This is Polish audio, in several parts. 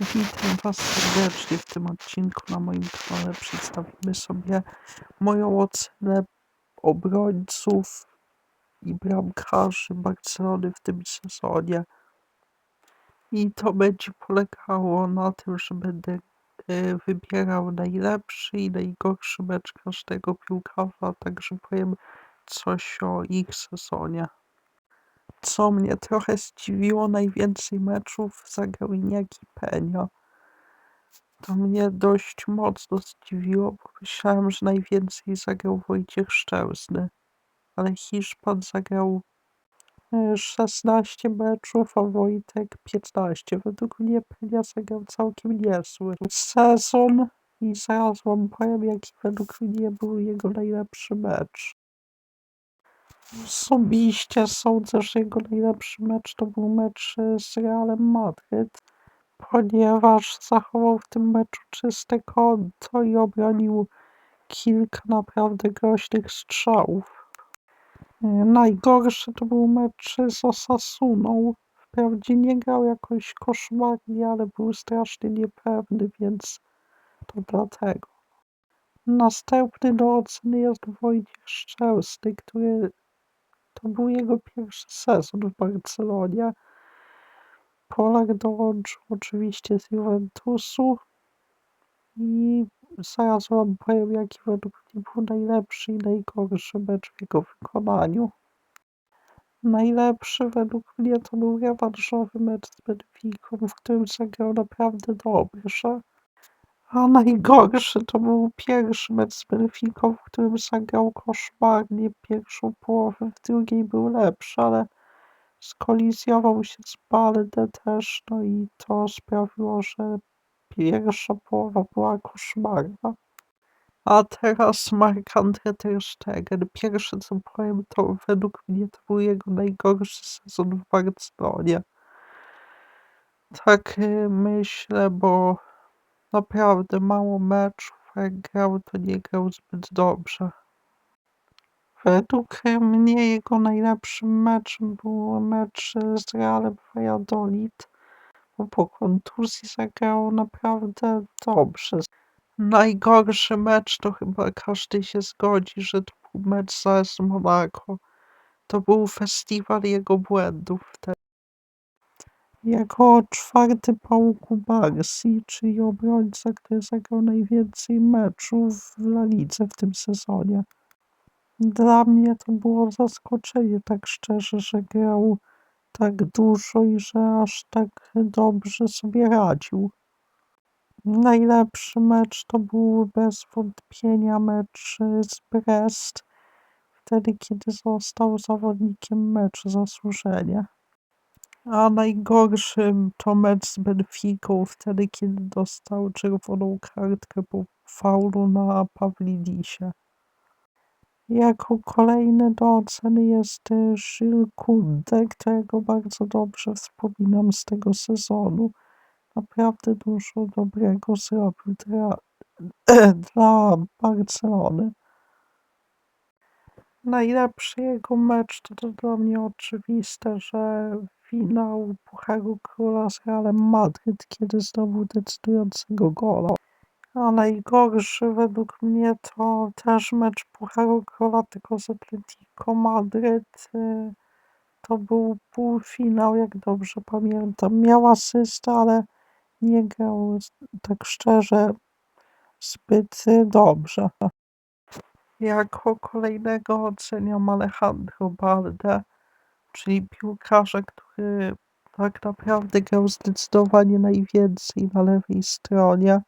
Witam Was serdecznie w tym odcinku na moim kanale. Przedstawimy sobie moją ocenę obrońców i bramkarzy Barcelony w tym sezonie. I to będzie polegało na tym, że będę e, wybierał najlepszy i najgorszy mecz każdego piłkarza, także powiem coś o ich sezonie. Co mnie trochę zdziwiło, najwięcej meczów zagrał Iniaki Peña. To mnie dość mocno zdziwiło, bo myślałem, że najwięcej zagrał Wojciech Szczęsny. Ale Hiszpan zagrał e, 16 meczów, a Wojtek 15. Według mnie Peña zagrał całkiem niezły sezon i zaraz wam powiem, jaki według mnie był jego najlepszy mecz. Osobiście sądzę, że jego najlepszy mecz to był mecz e, z Realem Madryt, ponieważ zachował w tym meczu czyste konto i obronił kilka naprawdę groźnych strzałów. E, Najgorszy to był mecz z Osasuną. Wprawdzie nie grał jakoś koszmarnie, ale był strasznie niepewny, więc to dlatego. Następny do oceny jest Wojciech Szczęsny, który to był jego pierwszy sezon w Barcelonie. Polak dołączył oczywiście z Juventusu i zaraz wam powiem, jaki według mnie był najlepszy i najgorszy mecz w jego wykonaniu. Najlepszy według mnie to był rewanżowy mecz z Benficą, w którym zagrał naprawdę dobrze. A najgorszy to był pierwszy mecz z Benficą, w którym zagrał koszmarnie pierwszą połowę, w drugiej był lepszy, ale skolizjował się z Balde też, no i to sprawiło, że pierwsza połowa była koszmarna. A teraz Marc-André ter Stegen. Pierwsze co powiem, to według mnie to był jego najgorszy sezon w Barcelonie. Tak y, myślę, bo naprawdę mało meczów, jak grał, to nie grał zbyt dobrze. Według mnie jego najlepszym meczem był mecz z Realem Valladolid, bo po kontuzji zagrał naprawdę dobrze. Najgorszy mecz to chyba każdy się zgodzi, że to był mecz z Monaco. To był festiwal jego błędów wtedy. Jako czwarty Pauku Barsi, czyli obrońca, który zagrał najwięcej meczów w La Lidze w tym sezonie. Dla mnie to było zaskoczenie, tak szczerze, że grał tak dużo i że aż tak dobrze sobie radził. Najlepszy mecz to był bez wątpienia mecz z Brest, wtedy kiedy został zawodnikiem meczu zasłużenie. A najgorszym to mecz z Benficą, wtedy kiedy dostał czerwoną kartkę po faulu na Pawlidisie. Jako kolejny do oceny jest y, Jules Koundé, którego bardzo dobrze wspominam z tego sezonu. Naprawdę dużo dobrego zrobił dla, dla Barcelony. Najlepszy jego mecz to, to dla mnie oczywiste, że finał Pucharu Króla z Realem Madryt, kiedy zdobył decydującego gola. A najgorszy według mnie to też mecz Pucharu Króla tylko z Atletico Madryt. y, To był półfinał, jak dobrze pamiętam. Miał asystę, ale nie grał tak szczerze zbyt y, dobrze. Jako kolejnego oceniam Alejandro Balde, czyli piłkarza, który tak naprawdę grał zdecydowanie najwięcej na lewej stronie.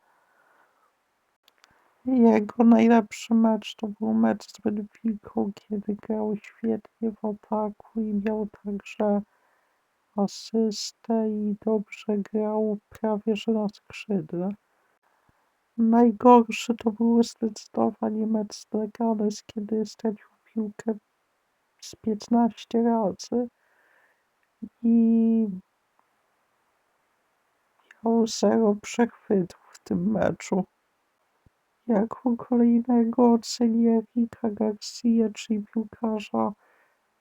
Jego najlepszy mecz to był mecz z Benficą, kiedy grał świetnie w ataku i miał także asystę i dobrze grał prawie że na skrzydle. Najgorszy to był zdecydowanie mecz z Leganes, kiedy stracił piłkę z 15 razy i miał zero przechwytów w tym meczu. Jako kolejnego oceni Erika Garcia, czyli piłkarza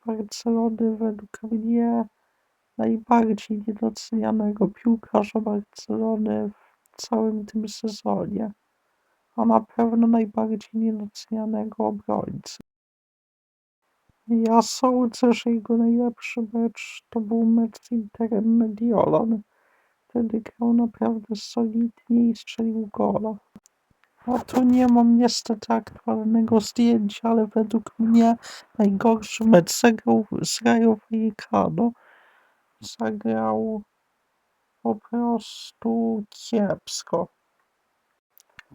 Barcelony, według mnie najbardziej niedocenianego piłkarza Barcelony całym tym sezonie, a na pewno najbardziej niedocenianego obrońcy. Ja sądzę, że jego najlepszy mecz to był mecz z Interem Mediolan. Wtedy grał naprawdę solidnie i strzelił gola. A tu nie mam niestety aktualnego zdjęcia, ale według mnie najgorszy mecz zagrał z Rayo Vallecano. Zagrał po prostu kiepsko.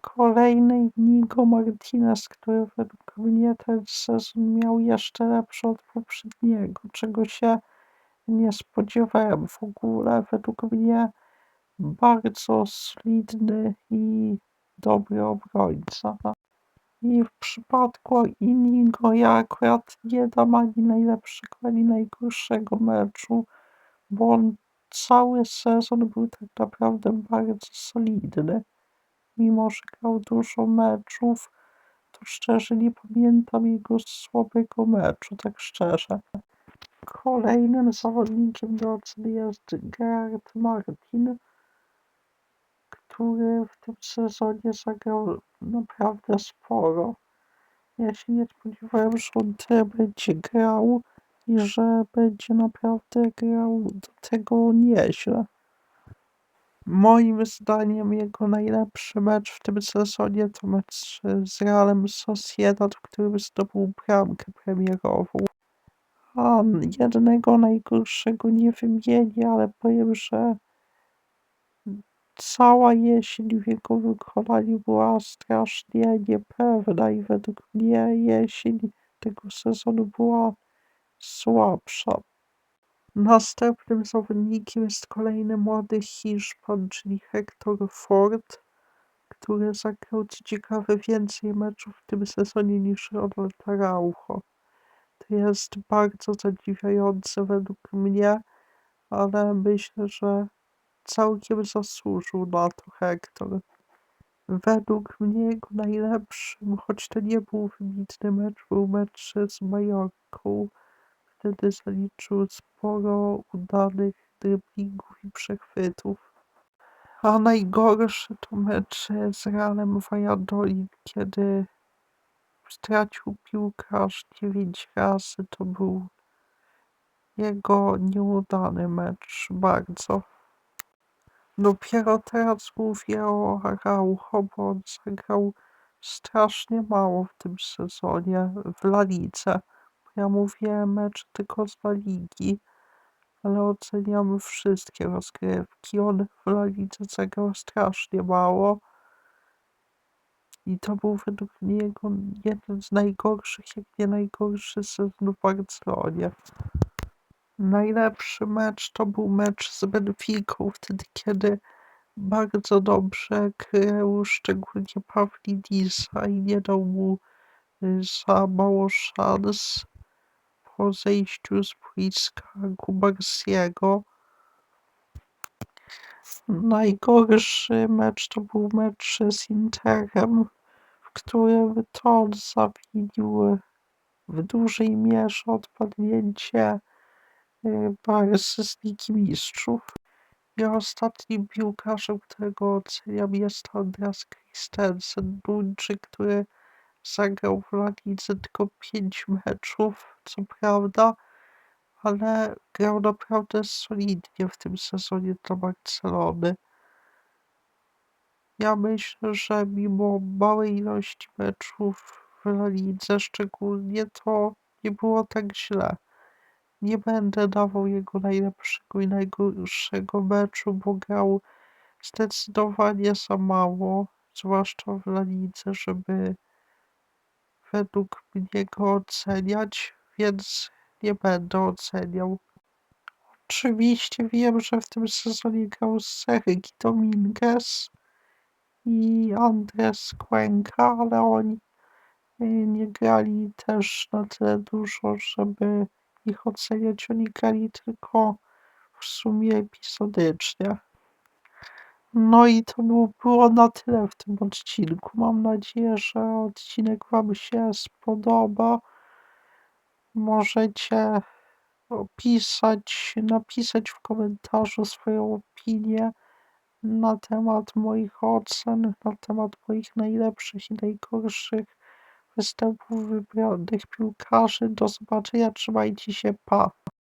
Kolejny Nigo Martinez, który według mnie ten sezon miał jeszcze lepszy od poprzedniego, czego się nie spodziewałem w ogóle. Według mnie bardzo solidny i dobry obrońca. I w przypadku Inigo ja akurat nie dam ani najlepszego, ani najgorszego meczu, bo on cały sezon był tak naprawdę bardzo solidny. Mimo, że grał dużo meczów, to szczerze nie pamiętam jego słabego meczu, tak szczerze. Kolejnym zawodnikiem do oceny jest Gerard Martin, który w tym sezonie zagrał naprawdę sporo. Ja się nie spodziewałem, że on tyle będzie grał i że będzie naprawdę grał do tego nieźle. Moim zdaniem jego najlepszy mecz w tym sezonie to mecz z Realem Sociedad, w którym zdobył bramkę premierową. A jednego najgorszego nie wymienię, ale powiem, że cała jesień w jego wykonaniu była strasznie niepewna i według mnie jesień tego sezonu była słabsza. Następnym zawodnikiem jest kolejny młody Hiszpan, czyli Hector Ford, który zagrał co ciekawe więcej meczów w tym sezonie niż Ronald Araujo. To jest bardzo zadziwiające według mnie, ale myślę, że całkiem zasłużył na to Hector. Według mnie jego najlepszym, choć to nie był wybitny mecz, był mecz z Majorką. Wtedy zaliczył sporo udanych driblingów i przechwytów. A najgorszy to mecz z Realem Valladolid, kiedy stracił piłkę aż 9 razy. To był jego nieudany mecz bardzo. Dopiero teraz mówię o Araujo, bo on zagrał strasznie mało w tym sezonie w La Lidze. Ja mówię mecz tylko z La Ligi, ale oceniamy wszystkie rozgrywki. On w La Lidze zagrał strasznie mało. I to był według mnie jego jeden z najgorszych, jak nie najgorszy sezon w Barcelonie. Najlepszy mecz to był mecz z Benficą, wtedy kiedy bardzo dobrze grał szczególnie Pawlidisa i nie dał mu y, za mało szans po zejściu z boiska Kubarsiego. Najgorszy mecz to był mecz z Interem, w którym to zawinił w dużej mierze odpadnięcie Barsy z Ligi Mistrzów. I ostatnim piłkarzem, którego oceniam jest Andreas Christensen, Duńczyk, który zagrał w La tylko 5 meczów, co prawda, ale grał naprawdę solidnie w tym sezonie dla Barcelony. Ja myślę, że mimo małej ilości meczów w La Lidze szczególnie, to nie było tak źle. Nie będę dawał jego najlepszego i najgorszego meczu, bo grał zdecydowanie za mało, zwłaszcza w La Lidze, żeby według mnie go oceniać, więc nie będę oceniał. Oczywiście wiem, że w tym sezonie grał Sergi Dominguez i Andres Cuenca, ale oni y, nie grali też na tyle dużo, żeby ich oceniać. Oni grali tylko w sumie epizodycznie. No i to było, na tyle w tym odcinku. Mam nadzieję, że odcinek Wam się spodoba. Możecie opisać, napisać w komentarzu swoją opinię na temat moich ocen, na temat moich najlepszych i najgorszych występów wybranych piłkarzy. Do zobaczenia, trzymajcie się, pa!